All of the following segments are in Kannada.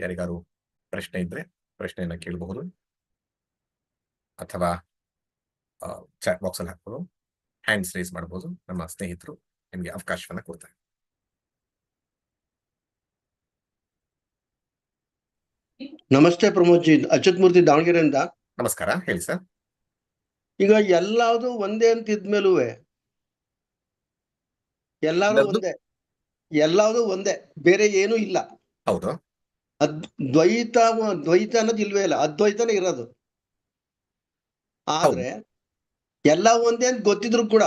ಯಾರಿಗಾರು ಪ್ರಶ್ನೆ ಇದ್ರೆ ಪ್ರಶ್ನೆಯನ್ನ ಕೇಳಬಹುದು. ಅಥವಾ ಚಾಟ್ ಬಾಕ್ಸ್ ಅಲ್ಲಿ ಹಾಕ್ಬೋದು. ಹ್ಯಾಂಡ್ಸ್ ರೇಸ್ ಮಾಡಬಹುದು ನಮ್ಮ ಸ್ನೇಹಿತರು ನಿಮಗೆ ಅವಕಾಶವನ್ನ ಕೊಡ್ತಾರೆ. ನಮಸ್ತೆ ಪ್ರಮೋದ್ ಜಿ ಅಚ್ಯುತ್ ಮೂರ್ತಿ ದಾವಣಗೆರೆಯಿಂದ ನಮಸ್ಕಾರ. ಹೇಳಿ ಸರ್. ಈಗ ಎಲ್ಲಾದು ಒಂದೇ ಅಂತ ಇದ್ಮೇಲೂ ಎಲ್ಲಾರು? ಒಂದೇ. ಎಲ್ಲಾವುದು ಒಂದೇ. ಬೇರೆ ಏನು ಇಲ್ಲ. ಹೌದು. ಅದ್ ದ್ವೈತ ಅನ್ನೋದು ಇಲ್ವೇ ಇಲ್ಲ. ಅದ್ವೈತನೇ ಇರೋದು. ಆದ್ರೆ ಎಲ್ಲ ಒಂದೇ ಅಂತ ಗೊತ್ತಿದ್ರು ಕೂಡ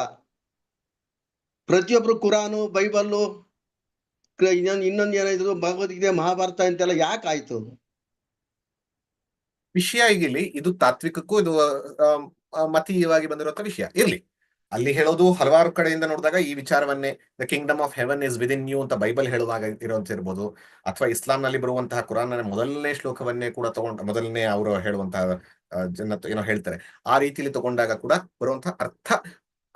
ಪ್ರತಿಯೊಬ್ರು ಕುರಾನು, ಬೈಬಲ್ಲು ಇನ್ನೊಂದು ಇನ್ನೊಂದು ಏನಾಯ್ತು ಭಗವದ್ಗೀತೆ, ಮಹಾಭಾರತ ಅಂತೆಲ್ಲ ಯಾಕೆ ಆಯ್ತು? ವಿಷಯ ಇಲ್ಲಿ ಇದು ತಾತ್ವಿಕಕ್ಕೂ ಇದು ಮತೀಯವಾಗಿ ಬಂದಿರುವಂತ ವಿಷಯ. ಇರ್ಲಿ. ಅಲ್ಲಿ ಹೇಳೋದು ಹಲವಾರು ಕಡೆಯಿಂದ ನೋಡಿದಾಗ ಈ ವಿಚಾರವನ್ನೇ the kingdom of heaven is within you ಅಂತ ಬೈಬಲ್ ಹೇಳುವಾಗ ಇರುವಂತಿರ್ಬೋದು. ಅಥವಾ ಇಸ್ಲಾಂನಲ್ಲಿ ಬರುವಂತಹ ಕುರಾನ್ ಮೊದಲನೇ ಶ್ಲೋಕವನ್ನೇ ಕೂಡ ತಗೊಂಡ ಮೊದಲನೇ ಅವರು ಹೇಳುವಂತಹ ಜನ ಏನೋ ಹೇಳ್ತಾರೆ. ಆ ರೀತಿಯಲ್ಲಿ ತಗೊಂಡಾಗ ಕೂಡ ಬರುವಂತಹ ಅರ್ಥ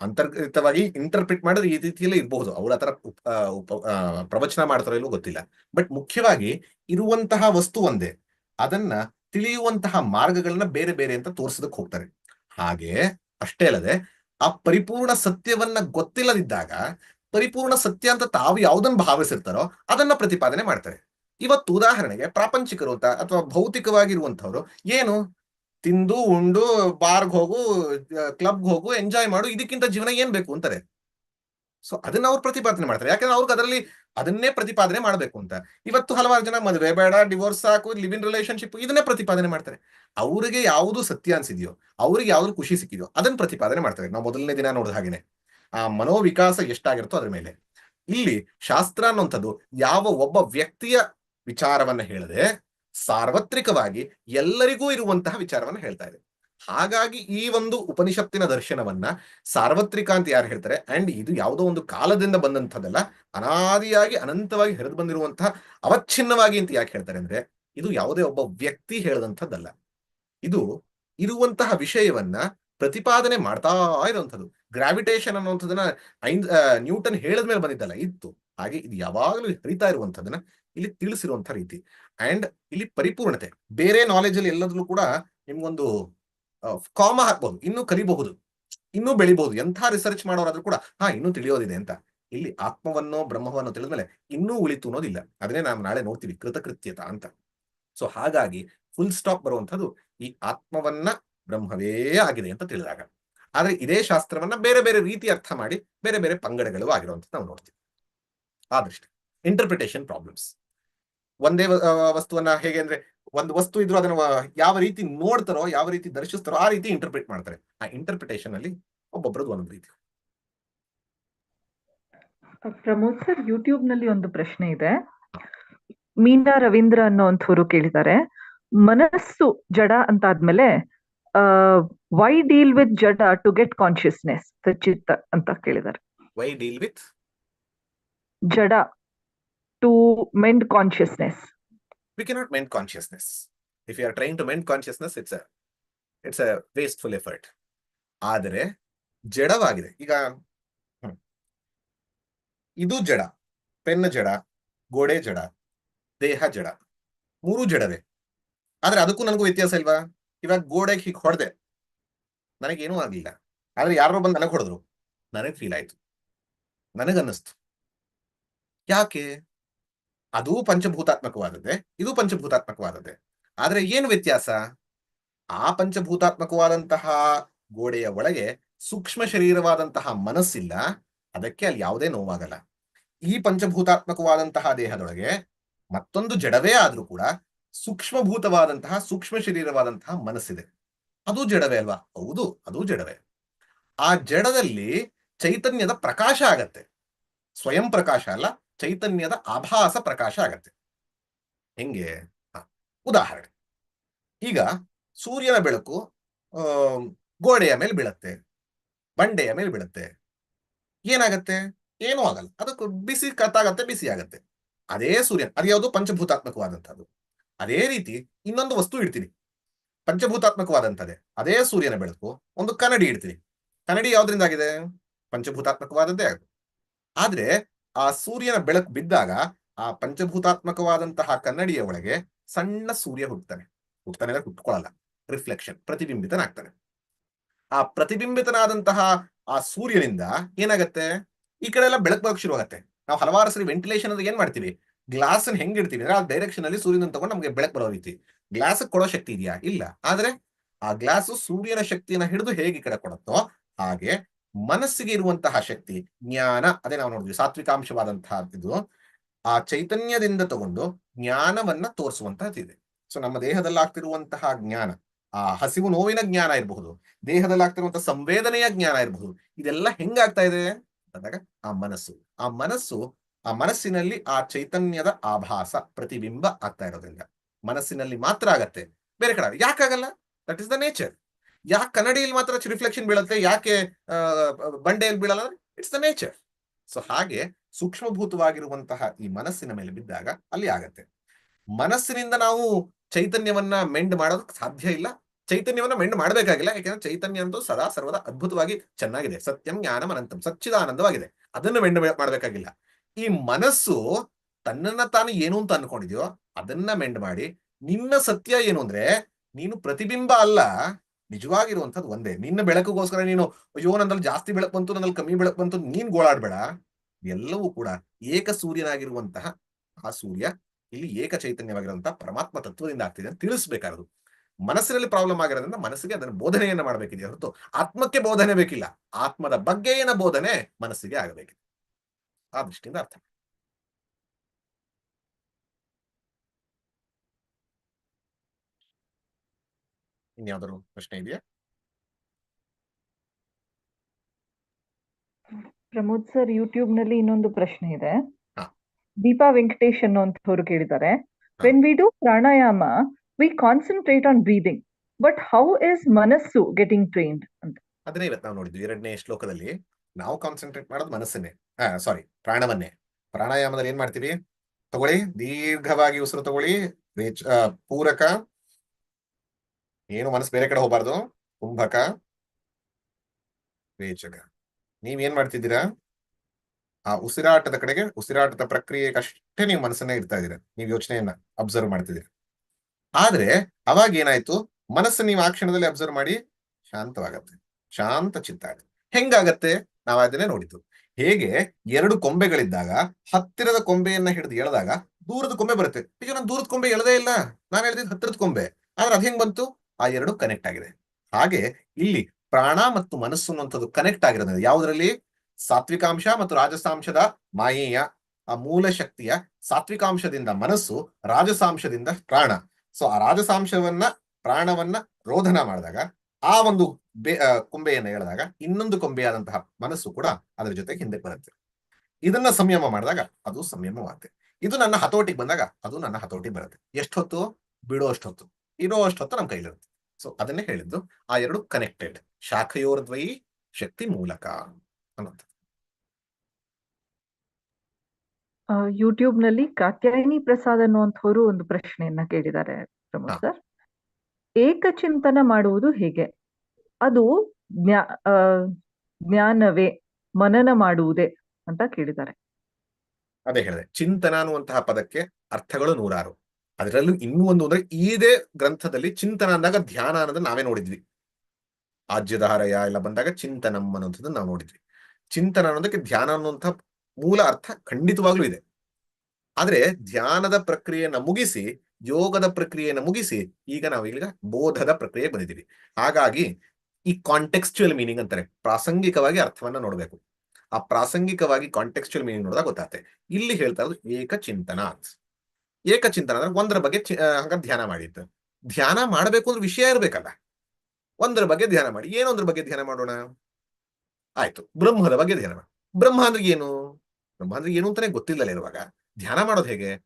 ಅಂತರ್ಗತವಾಗಿ ಇಂಟರ್ಪ್ರಿಟ್ ಮಾಡಿದ್ರೆ ಈ ರೀತಿಯಲ್ಲಿ ಇರಬಹುದು ಅವ್ರ ಹತ್ರ ಉಪ್- ಆ, ಉಪ- ಆ, ಪ್ರವಚನ ಮಾಡ್ತಾರೋ ಇಲ್ಲೋ ಗೊತ್ತಿಲ್ಲ. ಬಟ್ ಮುಖ್ಯವಾಗಿ ಇರುವಂತಹ ವಸ್ತು ಒಂದೇ. ಅದನ್ನ ತಿಳಿಯುವಂತಹ ಮಾರ್ಗಗಳನ್ನ ಬೇರೆ ಬೇರೆ ಅಂತ ತೋರಿಸೋದಕ್ಕೆ ಹೋಗ್ತಾರೆ. ಹಾಗೆ ಅಷ್ಟೇ ಅಲ್ಲದೆ ಆ ಪರಿಪೂರ್ಣ ಸತ್ಯವನ್ನ ಗೊತ್ತಿಲ್ಲದಿದ್ದಾಗ, ಪರಿಪೂರ್ಣ ಸತ್ಯ ಅಂತ ತಾವು ಯಾವ್ದನ್ನ ಭಾವಿಸಿರ್ತಾರೋ ಅದನ್ನ ಪ್ರತಿಪಾದನೆ ಮಾಡ್ತಾರೆ. ಇವತ್ತು ಉದಾಹರಣೆಗೆ ಪ್ರಾಪಂಚಿಕರು ಅಥವಾ ಭೌತಿಕವಾಗಿರುವಂತವ್ರು ಏನು? ತಿಂದು, ಉಂಡು, ಬಾರ್ಗ್ ಹೋಗು ಕ್ಲಬ್ಗೆ ಹೋಗು, ಎಂಜಾಯ್ ಮಾಡು, ಇದಕ್ಕಿಂತ ಜೀವನ ಏನ್ ಬೇಕು ಅಂತಾರೆ? ಸೊ ಅದನ್ನ ಅವ್ರು ಪ್ರತಿಪಾದನೆ ಮಾಡ್ತಾರೆ. ಯಾಕಂದ್ರೆ ಅವ್ರಿಗೆ ಅದರಲ್ಲಿ ಅದನ್ನೇ ಪ್ರತಿಪಾದನೆ ಮಾಡಬೇಕು ಅಂತ. ಇವತ್ತು ಹಲವಾರು ಜನ ಮದುವೆ ಬೇಡ ಡಿವೋರ್ಸ್ ಸಾಕು ಲಿವ್ ಇನ್ ರಿಲೇಶನ್ಶಿಪ್ ಇದನ್ನೇ ಪ್ರತಿಪಾದನೆ ಮಾಡ್ತಾರೆ. ಅವರಿಗೆ ಯಾವುದು ಸತ್ಯ ಅನ್ಸಿದೆಯೋ, ಅವ್ರಿಗೆ ಯಾವ್ದು ಖುಷಿ ಸಿಕ್ಕಿದೆಯೋ ಅದನ್ನ ಪ್ರತಿಪಾದನೆ ಮಾಡ್ತಾರೆ. ನಾವು ಮೊದಲನೇ ದಿನ ನೋಡಿದ ಹಾಗೇನೆ. ಆ ಮನೋವಿಕಾಸ ಎಷ್ಟಾಗಿರುತ್ತೋ ಅದ್ರ ಮೇಲೆ. ಇಲ್ಲಿ ಶಾಸ್ತ್ರ ಅನ್ನುವಂಥದ್ದು ಯಾವ ಒಬ್ಬ ವ್ಯಕ್ತಿಯ ವಿಚಾರವನ್ನ ಹೇಳದೆ ಸಾರ್ವತ್ರಿಕವಾಗಿ ಎಲ್ಲರಿಗೂ ಇರುವಂತಹ ವಿಚಾರವನ್ನ ಹೇಳ್ತಾ ಇದೆ. ಹಾಗಾಗಿ ಈ ಒಂದು ಉಪನಿಷತ್ತಿನ ದರ್ಶನವನ್ನ ಸಾರ್ವತ್ರಿಕ ಅಂತ ಯಾರು ಹೇಳ್ತಾರೆ? ಅಂಡ್ ಇದು ಯಾವುದೋ ಒಂದು ಕಾಲದಿಂದ ಬಂದಂಥದ್ದಲ್ಲ, ಅನಾದಿಯಾಗಿ ಅನಂತವಾಗಿ ಹರಿದು ಬಂದಿರುವಂತಹ ಅವಚ್ಛಿನ್ನವಾಗಿ ಅಂತ ಯಾಕೆ ಹೇಳ್ತಾರೆ ಅಂದ್ರೆ, ಇದು ಯಾವುದೇ ಒಬ್ಬ ವ್ಯಕ್ತಿ ಹೇಳದಂಥದ್ದಲ್ಲ. ಇದು ಇರುವಂತಹ ವಿಷಯವನ್ನ ಪ್ರತಿಪಾದನೆ ಮಾಡ್ತಾ ಇರುವಂಥದ್ದು. ಗ್ರಾವಿಟೇಷನ್ ಅನ್ನುವಂಥದ್ದನ್ನ ಐನ್ ನ್ಯೂಟನ್ ಹೇಳದ ಮೇಲೆ ಬಂದಿದ್ದಲ್ಲ, ಇತ್ತು. ಹಾಗೆ ಇದು ಯಾವಾಗಲೂ ಹರಿತಾ ಇರುವಂಥದ್ದನ್ನ ಇಲ್ಲಿ ತಿಳಿಸಿರುವಂತಹ ರೀತಿ. ಅಂಡ್ ಇಲ್ಲಿ ಪರಿಪೂರ್ಣತೆ. ಬೇರೆ ನಾಲೆಜ್ ಅಲ್ಲಿ ಎಲ್ಲದಲ್ಲೂ ಕೂಡ ನಿಮ್ಗೊಂದು ಕಾಮ ಹಾಕ್ಬಹುದು ಇನ್ನೂ ಕಲಿಬಹುದು, ಇನ್ನೂ ಬೆಳಿಬಹುದು, ಎಂಥ ರಿಸರ್ಚ್ ಮಾಡೋರಾದ್ರೂ ಕೂಡ, ಹಾ, ಇನ್ನೂ ತಿಳಿಯೋದಿದೆ ಅಂತ. ಇಲ್ಲಿ ಆತ್ಮವನ್ನೋ ಬ್ರಹ್ಮವನ್ನೋ ತಿಳಿದ ಮೇಲೆ ಇನ್ನೂ ಉಳಿತು ಅನ್ನೋದಿಲ್ಲ. ಅದನ್ನೇ ನಾವು ನಾಳೆ ನೋಡ್ತೀವಿ, ಕೃತಕೃತ್ಯತ ಅಂತ. ಸೊ ಹಾಗಾಗಿ ಫುಲ್ ಸ್ಟಾಪ್ ಬರುವಂಥದ್ದು ಈ ಆತ್ಮವನ್ನ ಬ್ರಹ್ಮವೇ ಆಗಿದೆ ಅಂತ ತಿಳಿದಾಗ. ಆದ್ರೆ ಇದೇ ಶಾಸ್ತ್ರವನ್ನ ಬೇರೆ ಬೇರೆ ರೀತಿ ಅರ್ಥ ಮಾಡಿ ಬೇರೆ ಬೇರೆ ಪಂಗಡಗಳು ಆಗಿರುವಂತ ನಾವು ನೋಡ್ತೀವಿ. ಆ ದೃಷ್ಟಿ ಇಂಟರ್ಪ್ರಿಟೇಷನ್ ಪ್ರಾಬ್ಲಮ್ಸ್ ಒಂದೇ ವಸ್ತುವನ್ನ ಹೇಗೆ ಅಂದ್ರೆ ಒಂದು ವಸ್ತು ಇದ್ರು ಅದನ್ನ ಯಾವ ರೀತಿ ನೋಡ್ತಾರೋ ಯಾವ ರೀತಿ ದರ್ಶಿಸ್ತಾರೋ ಆ ರೀತಿ ಇಂಟರ್ಪ್ರಿಟ್ ಮಾಡ್ತಾರೆ. ಆ ಇಂಟರ್ಪ್ರಿಟೇಷನ್ ಅಲ್ಲಿ ಒಬ್ಬೊಬ್ಬರದ್ದು ಒಂದೊಂದು ರೀತಿ. ಪ್ರಮೋದ್ ಸರ್ ಯೂಟ್ಯೂಬ್ನಲ್ಲಿ ಒಂದು ಪ್ರಶ್ನೆ ಇದೆ. ಮೀನಾ ರವೀಂದ್ರ ಅನ್ನೋ ಅಂತವರು ಕೇಳಿದ್ದಾರೆ. ಮನಸ್ಸು ಜಡ ಅಂತ ಆದ್ಮೇಲೆ ವೈ ಡೀಲ್ ವಿತ್ ಜಡ ಟು ಗೆಟ್ ಕಾನ್ಶಿಯಸ್ನೆಸ್ ಚಿತ್ತ ಅಂತ ಕೇಳಿದ್ದಾರೆ. ವೈ ಡೀಲ್ ವಿತ್ ಜಡ to mend consciousness we cannot mend consciousness. If you are trying to mend consciousness, it's a it's a wasteful effort. ಆದರೆ ಜಡವಾಗಿದೆ. ಈಗ. ಇದು ಜಡ ಪೆನ್ ಜಡ ಗೋಡೆ ಜಡ ದೇಹ ಜಡ ಮೂರು ಜಡವೇ. ಆದ್ರೆ ಅದಕ್ಕೂ ನನಗೂ ವ್ಯತ್ಯಾಸ ಇಲ್ವಾ? ಇವಾಗ ಗೋಡೆಗೆ ಹೀಗೆ ಹೊಡೆದೆ. ನನಗೇನೂ ಆಗ್ಲಿಲ್ಲ. ಆದ್ರೆ ಯಾರೋ ಬಂದು ನನಗೆ ಹೊಡೆದ್ರು. ನನಗೆ ಫೀಲ್ ಆಯ್ತು. ನನಗನ್ನಿಸ್ತು. ಯಾಕೆ? ಅದು ಪಂಚಭೂತಾತ್ಮಕವಾದದ್ದೇ, ಇದು ಪಂಚಭೂತಾತ್ಮಕವಾದದ್ದೇ. ಆದ್ರೆ ಏನು ವ್ಯತ್ಯಾಸ? ಆ ಪಂಚಭೂತಾತ್ಮಕವಾದಂತಹ ಗೋಡೆಯ ಒಳಗೆ ಸೂಕ್ಷ್ಮ ಶರೀರವಾದಂತಹ ಮನಸ್ಸಿಲ್ಲ, ಅದಕ್ಕೆ ಅಲ್ಲಿ ಯಾವುದೇ ನೋವಾಗಲ್ಲ. ಈ ಪಂಚಭೂತಾತ್ಮಕವಾದಂತಹ ದೇಹದೊಳಗೆ ಮತ್ತೊಂದು ಜಡವೇ ಆದ್ರೂ ಕೂಡ ಸೂಕ್ಷ್ಮಭೂತವಾದಂತಹ, ಸೂಕ್ಷ್ಮ ಶರೀರವಾದಂತಹ ಮನಸ್ಸಿದೆ. ಅದು ಜಡವೇ ಅಲ್ವಾ? ಹೌದು, ಅದು ಜಡವೇ. ಆ ಜಡದಲ್ಲಿ ಚೈತನ್ಯದ ಪ್ರಕಾಶ ಆಗತ್ತೆ. ಸ್ವಯಂ ಪ್ರಕಾಶ ಅಲ್ಲ ಚೈತನ್ಯದ ಆಭಾಸ ಪ್ರಕಾಶ ಆಗತ್ತೆ. ಹೆಂಗೆ? ಉದಾಹರಣೆ. ಈಗ ಸೂರ್ಯನ ಬೆಳಕು ಗೋಡೆಯ ಮೇಲೆ ಬೀಳತ್ತೆ, ಬಂಡೆಯ ಮೇಲೆ ಬೀಳತ್ತೆ. ಏನಾಗತ್ತೆ? ಏನೂ ಆಗಲ್ಲ. ಅದಕ್ಕೂ ಬಿಸಿ ಕತ್ತಾಗತ್ತೆ ಬಿಸಿ ಆಗತ್ತೆ. ಅದೇ ಸೂರ್ಯ ಅದು ಯಾವುದು ಪಂಚಭೂತಾತ್ಮಕವಾದಂಥದ್ದು. ಅದೇ ರೀತಿ ಇನ್ನೊಂದು ವಸ್ತು ಇಡ್ತೀನಿ. ಪಂಚಭೂತಾತ್ಮಕವಾದಂಥದ್ದೇ. ಅದೇ ಸೂರ್ಯನ ಬೆಳಕು, ಒಂದು ಕನ್ನಡಿ ಇಡ್ತೀನಿ. ಕನ್ನಡಿ ಯಾವುದರಿಂದ ಆಗಿದೆ ಪಂಚಭೂತಾತ್ಮಕವಾದದ್ದೇ ಆಗುತ್ತೆ ಆದ್ರೆ ಆ ಸೂರ್ಯನ ಬೆಳಕು ಬಿದ್ದಾಗ ಆ ಪಂಚಭೂತಾತ್ಮಕವಾದಂತಹ ಕನ್ನಡಿಯ ಒಳಗೆ ಸಣ್ಣ ಸೂರ್ಯ ಹುಟ್ಟುತ್ತಾನೆ. ಹುಟ್ಟತಾನೆ ಅಂದ್ರೆ ಹುಟ್ಕೊಳ್ಳಲ್ಲ ರಿಫ್ಲೆಕ್ಷನ್ ಪ್ರತಿಬಿಂಬಿತನಾಗ್ತಾನೆ. ಆ ಪ್ರತಿಬಿಂಬಿತನಾದಂತಹ ಆ ಸೂರ್ಯನಿಂದ ಏನಾಗತ್ತೆ? ಈ ಕಡೆ ಎಲ್ಲ ಬೆಳಕು ಬರೋಕ್ ಶುರು ಆಗುತ್ತೆ ನಾವು ಹಲವಾರು ಸರಿ ವೆಂಟಿಲೇಷನ್ ಅಂದ್ರೆ ಏನ್ ಮಾಡ್ತೀವಿ? ಗ್ಲಾಸ್ ಅನ್ನು ಹೆಂಗ್ ಇಡ್ತೀವಿ ಅಂದ್ರೆ ಆ ಡೈರೆಕ್ಷನ್ ಅಲ್ಲಿ ಸೂರ್ಯನ ತಗೊಂಡು ನಮಗೆ ಬೆಳಕು ಬರೋ ರೀತಿ. ಗ್ಲಾಸ್ ಕೊಡೋ ಶಕ್ತಿ ಇದೆಯಾ? ಇಲ್ಲ. ಆದ್ರೆ ಆ ಗ್ಲಾಸ್ ಸೂರ್ಯನ ಶಕ್ತಿಯನ್ನ ಹಿಡಿದು ಹೇಗೆ ಈ ಕಡೆ ಕೊಡುತ್ತೋ ಹಾಗೆ ಮನಸ್ಸಿಗೆ ಇರುವಂತಹ ಶಕ್ತಿ, ಜ್ಞಾನ, ಅದೇ ನಾವು ನೋಡಿದ್ವಿ ಸಾತ್ವಿಕಾಂಶವಾದಂತಹ ಇದು ಆ ಚೈತನ್ಯದಿಂದ ತಗೊಂಡು ಜ್ಞಾನವನ್ನ ತೋರಿಸುವಂತಹದ್ದಿದೆ. ಸೊ ನಮ್ಮ ದೇಹದಲ್ಲಿ ಆಗ್ತಿರುವಂತಹ ಜ್ಞಾನ, ಆ ಹಸಿವು ನೋವಿನ ಜ್ಞಾನ ಇರಬಹುದು ದೇಹದಲ್ಲಿ ಆಗ್ತಿರುವಂತಹ ಸಂವೇದನೆಯ ಜ್ಞಾನ ಇರಬಹುದು, ಇದೆಲ್ಲ ಹೆಂಗಾಗ್ತಾ ಇದೆ ಅಂದಾಗ ಆ ಮನಸ್ಸು. ಆ ಮನಸ್ಸು, ಆ ಮನಸ್ಸಿನಲ್ಲಿ ಆ ಚೈತನ್ಯದ ಆಭಾಸ, ಪ್ರತಿಬಿಂಬ ಆಗ್ತಾ ಇರೋದ್ರಿಂದ ಮನಸ್ಸಿನಲ್ಲಿ ಮಾತ್ರ ಆಗತ್ತೆ. ಬೇರೆ ಕಡೆ ಯಾಕಾಗಲ್ಲ? ದಟ್ ಇಸ್ ದ ನೇಚರ್ ಯಾಕೆ ಕನ್ನಡಿಯಲ್ಲಿ ಮಾತ್ರ ರಿಫ್ಲೆಕ್ಷನ್ ಬೀಳುತ್ತೆ? ಯಾಕೆ ಬಂಡೆಯಲ್ಲಿ ಬೀಳಲ್ಲ ಇಟ್ಸ್ ದ ನೇಚರ್ ಸೊ ಹಾಗೆ ಸೂಕ್ಷ್ಮಭೂತವಾಗಿರುವಂತಹ ಈ ಮನಸ್ಸಿನ ಮೇಲೆ ಬಿದ್ದಾಗ ಅಲ್ಲಿ ಆಗತ್ತೆ. ಮನಸ್ಸಿನಿಂದ ನಾವು ಚೈತನ್ಯವನ್ನ ಮೆಂಡ್ ಮಾಡೋದಕ್ಕೆ ಸಾಧ್ಯ ಇಲ್ಲ. ಚೈತನ್ಯವನ್ನ ಮೆಂಡ್ ಮಾಡಬೇಕಾಗಿಲ್ಲ. ಯಾಕೆಂದ್ರೆ ಚೈತನ್ಯ ಅಂತೂ ಸದಾ ಸರ್ವದ ಅದ್ಭುತವಾಗಿ ಚೆನ್ನಾಗಿದೆ. ಸತ್ಯಂ ಜ್ಞಾನಂ ಅನಂತಂ. ಸಚ್ಚಿದಾನಂದವಾಗಿದೆ. ಅದನ್ನು ಮೆಂಡ್ ಮಾಡಬೇಕಾಗಿಲ್ಲ. ಈ ಮನಸ್ಸು ತನ್ನನ್ನ ತಾನು ಏನು ಅಂತ ಅನ್ಕೊಂಡಿದ್ಯೋ ಅದನ್ನ ಮೆಂಡ್ ಮಾಡಿ ನಿನ್ನ ಸತ್ಯ ಏನು ಅಂದ್ರೆ ನೀನು ಪ್ರತಿಬಿಂಬ ಅಲ್ಲ. ನಿಜವಾಗಿರುವಂತದ್ದು ಒಂದೇ. ನಿನ್ನ ಬೆಳಕಿಗೋಸ್ಕರ ನೀನು, ಅಯ್ಯೋ, ನನ್ನಲ್ಲಿ ಜಾಸ್ತಿ ಬೆಳಕು ಬಂತು, ನನ್ನಲ್ಲಿ ಕಮ್ಮಿ ಬೆಳಕು ಬಂತು, ನೀನ್ ಗೋಳಾಡ್ಬೇಡ. ಎಲ್ಲವೂ ಕೂಡ ಏಕ ಸೂರ್ಯನಾಗಿರುವಂತಹ ಆ ಸೂರ್ಯ ಇಲ್ಲಿ ಏಕ ಚೈತನ್ಯವಾಗಿರುವಂತಹ ಪರಮಾತ್ಮ ತತ್ವದಿಂದ ಆಗ್ತಿದೆ ಅಂತ ತಿಳಿಸ್ಬೇಕಾರದು ಮನಸ್ಸಿನಲ್ಲಿ ಪ್ರಾಬ್ಲಮ್ ಆಗಿರೋದ್ರಿಂದ ಮನಸ್ಸಿಗೆ ಅದನ್ನ ಬೋಧನೆಯನ್ನ ಮಾಡಬೇಕಿದೆ ಹೊರತು ಆತ್ಮಕ್ಕೆ ಬೋಧನೆ ಬೇಕಿಲ್ಲ. ಆತ್ಮದ ಬಗ್ಗೆಯೇನ ಬೋಧನೆ ಮನಸ್ಸಿಗೆ ಆಗಬೇಕಿದೆ. ಆ ದೃಷ್ಟಿಯಿಂದ ಅರ್ಥ ಇನ್ಯಾವ್ದಾದ್ರು ಪ್ರಶ್ನೆ ಇದೆಯಾ? ಪ್ರಮೋದ್ ಸರ್ ಯೂಟ್ಯೂಬ್ನಲ್ಲಿ ಇನ್ನೊಂದು ಪ್ರಶ್ನೆ ಇದೆ. ದೀಪಾ ವೆಂಕಟೇಶ್ ಅನ್ನುವಂಥವ್ರು ಕೇಳಿದ್ದಾರೆ. When we do pranayama we concentrate on breathing but how is ಮನಸ್ಸು ಗೆಟಿಂಗ್ ಟ್ರೈನ್ಡ್ ಅಂತ. ಅದನ್ನೇ ಇವತ್ತು ನಾವು ನೋಡಿದ್ವಿ. ಎರಡನೇ ಶ್ಲೋಕದಲ್ಲಿ ನಾವು ಕಾನ್ಸಂಟ್ರೇಟ್ ಮಾಡೋದು ಮನಸ್ಸನ್ನೇ. ಸಾರಿ ಪ್ರಾಣವನ್ನೇ. ಪ್ರಾಣಾಯಾಮದಲ್ಲಿ ಏನ್ ಮಾಡ್ತೀವಿ? ತಗೊಳ್ಳಿ ದೀರ್ಘವಾಗಿ ಉಸಿರು ತಗೊಳ್ಳಿ ಪೂರಕ ಏನು ಮನಸ್ಸು ಬೇರೆ ಕಡೆ ಹೋಗ್ಬಾರ್ದು? ಕುಂಭಕ? ವೇಚಕ ನೀವ್ ಏನ್ ಮಾಡ್ತಿದ್ದೀರಾ? ಆ ಉಸಿರಾಟದ ಕಡೆಗೆ ಉಸಿರಾಟದ ಪ್ರಕ್ರಿಯೆಗಷ್ಟೇ ನೀವು ಮನಸ್ಸನ್ನ ಇರ್ತಾ ಇದೀರ ನೀವು ಯೋಚನೆಯನ್ನ ಅಬ್ಸರ್ವ್ ಮಾಡ್ತಿದ್ದೀರ. ಆದ್ರೆ ಅವಾಗ ಏನಾಯ್ತು? ಮನಸ್ಸು ನೀವು ಆ ಕ್ಷಣದಲ್ಲಿ ಅಬ್ಸರ್ವ್ ಮಾಡಿ ಶಾಂತವಾಗತ್ತೆ. ಶಾಂತ ಚಿಂತ ಆಗುತ್ತೆ ಹೆಂಗಾಗತ್ತೆ? ನಾವು ಅದನ್ನೇ ನೋಡಿದ್ದು. ಹೇಗೆ? ಎರಡು ಕೊಂಬೆಗಳಿದ್ದಾಗ, ಹತ್ತಿರದ ಕೊಂಬೆಯನ್ನ ಹಿಡಿದು ಎಳೆದಾಗ ದೂರದ ಕೊಂಬೆ ಬರುತ್ತೆ. ಈಗ ನಾನು ದೂರದ ಕೊಂಬೆ ಎಳದೇ ಇಲ್ಲ. ನಾನು ಹೇಳಿದ ಹತ್ತಿರದ ಕೊಂಬೆ. ಆದ್ರೆ ಅದ್ ಹೆಂಗ್ ಬಂತು? ಆ ಎರಡು ಕನೆಕ್ಟ್ ಆಗಿದೆ. ಹಾಗೆ ಇಲ್ಲಿ ಪ್ರಾಣ ಮತ್ತು ಮನಸ್ಸು ಅನ್ನುವಂಥದ್ದು ಕನೆಕ್ಟ್ ಆಗಿರೋದ್ರಿಂದ ಯಾವುದರಲ್ಲಿ? ಸಾತ್ವಿಕಾಂಶ ಮತ್ತು ರಾಜಸಾಂಶದ ಮಾಯೆಯ, ಆ ಮೂಲ ಶಕ್ತಿಯ ಸಾತ್ವಿಕಾಂಶದಿಂದ ಮನಸ್ಸು, ರಾಜಸಾಂಶದಿಂದ ಪ್ರಾಣ. ಸೊ ಆ ರಾಜಸಾಂಶವನ್ನ, ಪ್ರಾಣವನ್ನ ರೋಧನ ಮಾಡಿದಾಗ, ಆ ಒಂದು ಬೇ ಹೇಳಿದಾಗ ಕೊಂಬೆಯನ್ನ ಎಳೆದಾಗ ಇನ್ನೊಂದು ಕೊಂಬೆಯಾದಂತಹ ಮನಸ್ಸು ಕೂಡ ಅದರ ಜೊತೆ ಹಿಂದೆ ಬರುತ್ತೆ. ಇದನ್ನ ಸಂಯಮ ಮಾಡಿದಾಗ ಅದು ಸಂಯಮವಾಗುತ್ತೆ. ಇದು ನನ್ನ ಹತೋಟಿಗೆ ಬಂದಾಗ ಅದು ನನ್ನ ಹತೋಟಿಗೆ ಬರುತ್ತೆ. ಎಷ್ಟೊತ್ತು? ಬಿಡೋ ಅಷ್ಟೊತ್ತು. ಇರೋ ಅಷ್ಟೊತ್ತು ನಮ್ಮ ಕೈಲಿರುತ್ತೆ. ಸೊ ಅದನ್ನೇ ಹೇಳಿದ್ದು. ಆ ಎರಡು ಕನೆಕ್ಟೆಡ್ ಶಾಖೆಯೋರ್ದ್ವಯಿ ಶಕ್ತಿ ಮೂಲಕ ಅನ್ನೋದು ಯೂಟ್ಯೂಬ್ನಲ್ಲಿ ಕಾತ್ಯಾಯಿನಿ ಪ್ರಸಾದ್ ಅನ್ನುವಂಥವರು ಒಂದು ಪ್ರಶ್ನೆಯನ್ನ ಕೇಳಿದ್ದಾರೆ ಪ್ರಮೋದ್ ಸರ್. ಏಕಚಿಂತನ ಮಾಡುವುದು ಹೇಗೆ? ಅದು ಜ್ಞಾ ಜ್ಞಾನವೇ ಮನನ ಮಾಡುವುದೇ ಅಂತ ಕೇಳಿದ್ದಾರೆ. ಅದೇ ಹೇಳಿದೆ. ಚಿಂತನ ಅನ್ನುವಂತಹ ಪದಕ್ಕೆ ಅರ್ಥಗಳು ನೂರಾರು. ಅದರಲ್ಲೂ ಇನ್ನೂ ಒಂದು ಅಂದ್ರೆ ಇದೇ ಗ್ರಂಥದಲ್ಲಿ ಚಿಂತನ ಅಂದಾಗ ಧ್ಯಾನ ಅನ್ನೋದನ್ನ ನಾವೇ ನೋಡಿದ್ವಿ. ಆಜ್ಯದ ಎಲ್ಲ ಬಂದಾಗ ಚಿಂತನಂ ಅನ್ನೋದನ್ನ ನಾವು ನೋಡಿದ್ವಿ. ಚಿಂತನ ಅನ್ನೋದಕ್ಕೆ ಧ್ಯಾನ ಅನ್ನುವಂಥ ಮೂಲ ಅರ್ಥ ಖಂಡಿತವಾಗ್ಲೂ ಇದೆ. ಆದ್ರೆ ಧ್ಯಾನದ ಪ್ರಕ್ರಿಯೆಯನ್ನ ಮುಗಿಸಿ, ಯೋಗದ ಪ್ರಕ್ರಿಯೆಯನ್ನ ಮುಗಿಸಿ ಈಗ ನಾವು ಈಗ ಬೋಧದ ಪ್ರಕ್ರಿಯೆ ಬಂದಿದ್ದೀವಿ. ಹಾಗಾಗಿ ಈ ಕಾಂಟೆಕ್ಸ್ಚುಯಲ್ ಮೀನಿಂಗ್ ಅಂತಾರೆ, ಪ್ರಾಸಂಗಿಕವಾಗಿ ಅರ್ಥವನ್ನ ನೋಡಬೇಕು. ಆ ಪ್ರಾಸಂಗಿಕವಾಗಿ ಕಾಂಟೆಕ್ಸ್ಚುಯಲ್ ಮೀನಿಂಗ್ ನೋಡಿದಾಗ ಗೊತ್ತಾಗುತ್ತೆ ಇಲ್ಲಿ ಹೇಳ್ತಾ ಇರೋದು ಏಕಚಿಂತನ ಏಕಚಿಂತನ ಅಂದ್ರೆ ಒಂದರ ಬಗ್ಗೆ ಹಂಗ ಧ್ಯಾನ ಮಾಡಿತ್ತು ಧ್ಯಾನ ಮಾಡಬೇಕು ಅಂದ್ರೆ ವಿಷಯ ಇರಬೇಕಲ್ಲ. ಒಂದರ ಬಗ್ಗೆ ಧ್ಯಾನ ಮಾಡಿ. ಏನೊಂದ್ರ ಬಗ್ಗೆ ಧ್ಯಾನ ಮಾಡೋಣ? ಆಯ್ತು. ಬ್ರಹ್ಮದ ಬಗ್ಗೆ ಧ್ಯಾನ ಮಾಡಿ. ಬ್ರಹ್ಮ ಅಂದ್ರೆ ಏನು? ಬ್ರಹ್ಮ ಅಂದ್ರೆ ಏನು ಅಂತಾನೆ ಗೊತ್ತಿಲ್ಲಲ್ಲ ಇರುವಾಗ. ಧ್ಯಾನ ಮಾಡೋದು ಹೇಗೆ?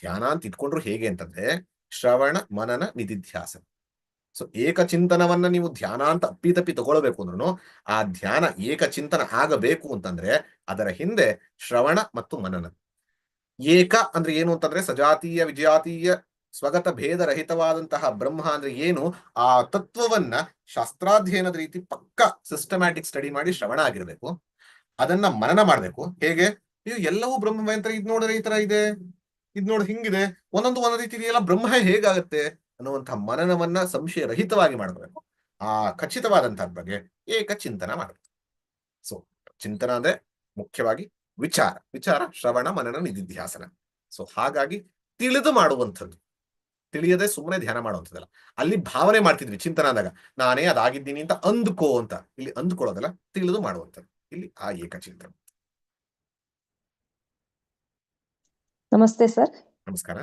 ಧ್ಯಾನ ಅಂತ ಇಟ್ಕೊಂಡ್ರು ಹೇಗೆ ಅಂತಂದ್ರೆ ಶ್ರವಣ, ಮನನ, ನಿಧಿಧ್ಯಾಸ. ಸೊ ಏಕಚಿಂತನವನ್ನ ನೀವು ಧ್ಯಾನ ಅಂತ ಅಪ್ಪಿತಪ್ಪಿ ತಗೊಳ್ಬೇಕು ಅಂದ್ರೂ ಆ ಧ್ಯಾನ ಏಕಚಿಂತನ ಆಗಬೇಕು ಅಂತಂದ್ರೆ ಅದರ ಹಿಂದೆ ಶ್ರವಣ ಮತ್ತು ಮನನ. ಏಕ ಅಂದ್ರೆ ಏನು ಅಂತಂದ್ರೆ ಸಜಾತೀಯ, ವಿಜಾತೀಯ, ಸ್ವಗತ ಭೇದ ರಹಿತವಾದಂತಹ ಬ್ರಹ್ಮ ಅಂದ್ರೆ ಏನು? ಆ ತತ್ವವನ್ನ ಶಾಸ್ತ್ರಾಧ್ಯಯನದ ರೀತಿ ಪಕ್ಕ ಸಿಸ್ಟಮ್ಯಾಟಿಕ್ ಸ್ಟಡಿ ಮಾಡಿ ಶ್ರವಣ ಆಗಿರ್ಬೇಕು. ಅದನ್ನ ಮನನ ಮಾಡ್ಬೇಕು. ಹೇಗೆ? ನೀವು ಎಲ್ಲವೂ ಬ್ರಹ್ಮವೇ ಅಂತ ಇದ್ ನೋಡಿದ್ರೆ ಈ ತರ ಇದೆ, ಇದ್ ನೋಡಿ ಹಿಂಗಿದೆ. ಒಂದೊಂದು ಒಂದೊಂದು ರೀತಿ ಇದೆಯಲ್ಲ ಬ್ರಹ್ಮ ಹೇಗಾಗತ್ತೆ ಅನ್ನುವಂತಹ ಮನನವನ್ನ ಸಂಶಯ ರಹಿತವಾಗಿ ಮಾಡಬೇಕು. ಆ ಖಚಿತವಾದಂತಹ ಬಗ್ಗೆ ಏಕ ಚಿಂತನ ಮಾಡಬೇಕು. ಸೊ ಚಿಂತನ ಅಂದ್ರೆ ಮುಖ್ಯವಾಗಿ ವಿಚಾರ ವಿಚಾರ ಶ್ರವಣ ಮನನ ನಿಧಿಧ್ಯಾಸನ. ಸೊ ಹಾಗಾಗಿ ತಿಳಿದು ಮಾಡುವಂಥದ್ದು. ತಿಳಿಯದೆ ಸುಮ್ಮನೆ ಧ್ಯಾನ ಮಾಡುವಂಥದ್ದಲ್ಲ. ಅಲ್ಲಿ ಭಾವನೆ ಮಾಡ್ತಿದ್ವಿ ಚಿಂತನ ಅಂದಾಗ ನಾನೇ ಅದಾಗಿದ್ದೀನಿ ಅಂತ ಅಂದುಕೋ ಅಂತ. ಇಲ್ಲಿ ಅಂದುಕೊಳ್ಳೋದಲ್ಲ ತಿಳಿದು ಮಾಡುವಂಥದ್ದು. ಇಲ್ಲಿ ಆ ಏಕಚಿಂತನ. ನಮಸ್ತೆ ಸರ್. ನಮಸ್ಕಾರ.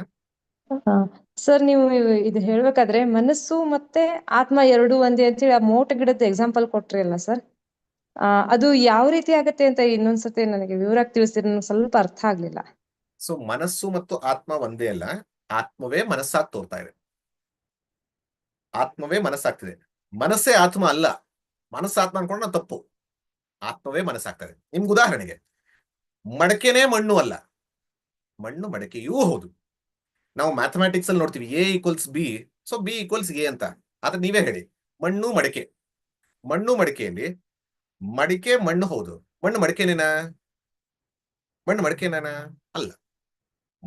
ಸರ್ ನೀವು ಇದು ಹೇಳ್ಬೇಕಾದ್ರೆ ಮನಸ್ಸು ಮತ್ತೆ ಆತ್ಮ ಎರಡು ಒಂದೇ ಅಂತೇಳಿ ಆ ಮೋಟ ಗಿಡದ ಎಕ್ಸಾಂಪಲ್ ಕೊಟ್ರಿ ಅಲ್ಲ ಸರ್? ಆ, ಅದು ಯಾವ ರೀತಿ ಆಗತ್ತೆ ಅಂತ ಇನ್ನೊಂದ್ಸತಿ ನನಗೆ ವಿವರಾಗಿ ತಿಳಿಸಿದ್ರೆ ನನಗೆ ಸ್ವಲ್ಪ ಅರ್ಥ ಆಗ್ಲಿಲ್ಲ. ಸೊ, ಮನಸ್ಸು ಮತ್ತು ಆತ್ಮ ಒಂದೇ ಅಲ್ಲ, ಆತ್ಮವೇ ಮನಸ್ಸಾಗಿ ತೋರ್ತಾ ಇದೆ. ಆತ್ಮವೇ ಮನಸ್ಸಾಗ್ತಿದೆ. ಮನಸ್ಸೇ ಆತ್ಮ ಅಲ್ಲ, ಮನಸ್ಸಾತ್ಮ ಆತ್ಮ ನಾನು ತಪ್ಪು. ಆತ್ಮವೇ ಮನಸ್ಸಾಗ್ತದೆ. ನಿಮ್ಗೆ ಉದಾಹರಣೆಗೆ, ಮಡಕೆನೇ ಮಣ್ಣು ಅಲ್ಲ, ಮಣ್ಣು ಮಡಕೆಯೂ ಹೌದು. ನಾವು ಮ್ಯಾಥಮ್ಯಾಟಿಕ್ಸ್ ಅಲ್ಲಿ ನೋಡ್ತೀವಿ A equals B so B equals A ಅಂತ. ಆದ್ರೆ ನೀವೇ ಹೇಳಿ, ಮಣ್ಣು ಮಡಕೆ. ಮಣ್ಣು ಮಡಿಕೆಯಲ್ಲಿ ಮಡಿಕೆ ಮಣ್ಣು ಹೌದು. ಮಣ್ಣು ಮಡಿಕೆನೇನ ಮಣ್ಣು ಮಡಿಕೆನಾನ ಅಲ್ಲ.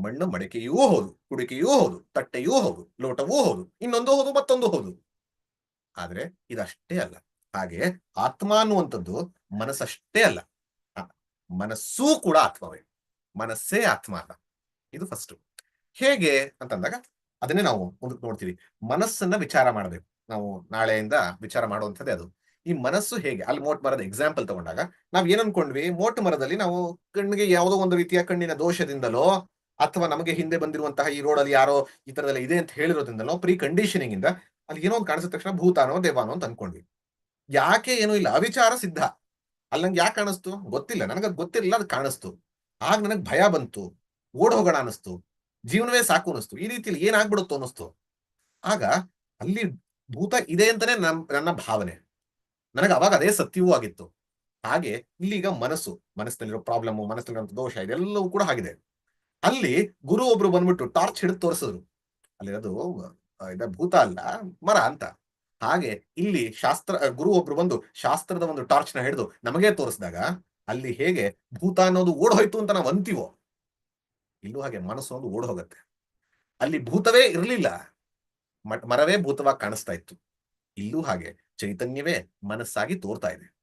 ಮಣ್ಣು ಮಡಿಕೆಯೂ ಹೌದು, ಕುಡಿಕೆಯೂ ಹೌದು, ತಟ್ಟೆಯೂ ಹೌದು, ಲೋಟವೂ ಹೌದು, ಇನ್ನೊಂದು ಹೌದು, ಮತ್ತೊಂದು ಹೌದು. ಆದ್ರೆ ಇದಷ್ಟೇ ಅಲ್ಲ. ಹಾಗೆ ಆತ್ಮ ಅನ್ನುವಂಥದ್ದು ಮನಸ್ಸಷ್ಟೇ ಅಲ್ಲ. ಮನಸ್ಸೂ ಕೂಡ ಆತ್ಮವೇ. ಮನಸ್ಸೇ ಆತ್ಮ ಅಲ್ಲ. ಇದು ಫಸ್ಟ್ ಹೇಗೆ ಅಂತಂದಾಗ ಅದನ್ನೇ ನಾವು ಮುಂದಕ್ಕೆ ನೋಡ್ತೀವಿ. ಮನಸ್ಸನ್ನ ವಿಚಾರ ಮಾಡಬೇಕು. ನಾವು ನಾಳೆಯಿಂದ ವಿಚಾರ ಮಾಡುವಂಥದ್ದೇ ಅದು. ಈ ಮನಸ್ಸು ಹೇಗೆ? ಅಲ್ಲಿ ಮೋಟ್ ಮರದ ಎಕ್ಸಾಂಪಲ್ ತಗೊಂಡಾಗ ನಾವ್ ಏನ್ ಅನ್ಕೊಂಡ್ವಿ? ಮೋಟ್ ಮರದಲ್ಲಿ ನಾವು ಕಣ್ಣಿಗೆ ಯಾವುದೋ ಒಂದು ರೀತಿಯ ಕಣ್ಣಿನ ದೋಷದಿಂದಲೋ ಅಥವಾ ನಮಗೆ ಹಿಂದೆ ಬಂದಿರುವಂತಹ ಈ ರೋಡಲ್ಲಿ ಯಾರೋ ಈ ತರದೆಲ್ಲ ಇದೆ ಅಂತ ಹೇಳಿರೋದ್ರಿಂದಲೋ ಪ್ರೀ ಕಂಡೀಷನಿಂಗ್ ಇಂದ ಅಲ್ಲಿ ಏನೋ ಒಂದು ಕಾಣಿಸಿದ ತಕ್ಷಣ ಭೂತಾನೋ, ದೇವಾನೋ ಅಂತ ಅನ್ಕೊಂಡ್ವಿ. ಯಾಕೆ ಏನೂ ಇಲ್ಲ. ಅವಿಚಾರ ಸಿದ್ಧ. ಅಲ್ಲಿ ನಂಗೆ ಯಾಕೆ ಕಾಣಿಸ್ತು? ಗೊತ್ತಿಲ್ಲ. ನನಗದು ಗೊತ್ತಿರಲಿಲ್ಲ, ಅದು ಕಾಣಿಸ್ತು. ಆಗ ನನಗೆ ಭಯ ಬಂತು. ಓಡ್ ಹೋಗೋಣ ಅನಿಸ್ತು ಜೀವನವೇ ಸಾಕು ಅನಿಸ್ತು ಈ ರೀತಿಯಲ್ಲಿ ಏನಾಗ್ಬಿಡುತ್ತೋ ಅನಿಸ್ತು ಆಗ ಅಲ್ಲಿ ಭೂತ ಇದೆ ಅಂತಾನೆ ನಮ್, ನನ್ನ ಭಾವನೆ. ನನಗೆ ಅವಾಗ ಅದೇ ಸತ್ಯವೂ ಆಗಿತ್ತು. ಹಾಗೆ ಇಲ್ಲಿಗ ಮನಸ್ಸು, ಮನಸ್ಸಿನಲ್ಲಿರೋ ಪ್ರಾಬ್ಲಮ್ ಮನಸ್ಸಿನಲ್ಲಿರೋ ದೋಷ ಇದೆಲ್ಲವೂ ಕೂಡ ಆಗಿದೆ. ಅಲ್ಲಿ ಗುರು ಒಬ್ರು ಬಂದ್ಬಿಟ್ಟು ಟಾರ್ಚ್ ಹಿಡಿದು ತೋರಿಸಿದ್ರು. ಅಲ್ಲಿ ಅದು ಇದ ಭೂತ ಅಲ್ಲ, ಮರ ಅಂತ. ಹಾಗೆ ಇಲ್ಲಿ ಶಾಸ್ತ್ರ ಗುರು ಒಬ್ರು ಬಂದು ಶಾಸ್ತ್ರದ ಒಂದು ಟಾರ್ಚ್ನ ಹಿಡಿದು ನಮಗೆ ತೋರಿಸಿದಾಗ ಅಲ್ಲಿ ಹೇಗೆ ಭೂತ ಅನ್ನೋದು ಓಡ್ ಹೋಯ್ತು ಅಂತ ನಾವು ಅಂತೀವೋ? ಇಲ್ಲೂ ಹಾಗೆ ಮನಸ್ಸು ಅನ್ನೋದು ಓಡ್ ಹೋಗತ್ತೆ ಅಲ್ಲಿ ಭೂತವೇ ಇರಲಿಲ್ಲ. ಮರವೇ ಭೂತವಾಗಿ ಕಾಣಿಸ್ತಾ ಇತ್ತು. ಇಲ್ಲೂ ಹಾಗೆ ಚೈತನ್ಯವೇ ಮನಸ್ಸಾಗಿ ತೋರ್ತಾ ಇದೆ.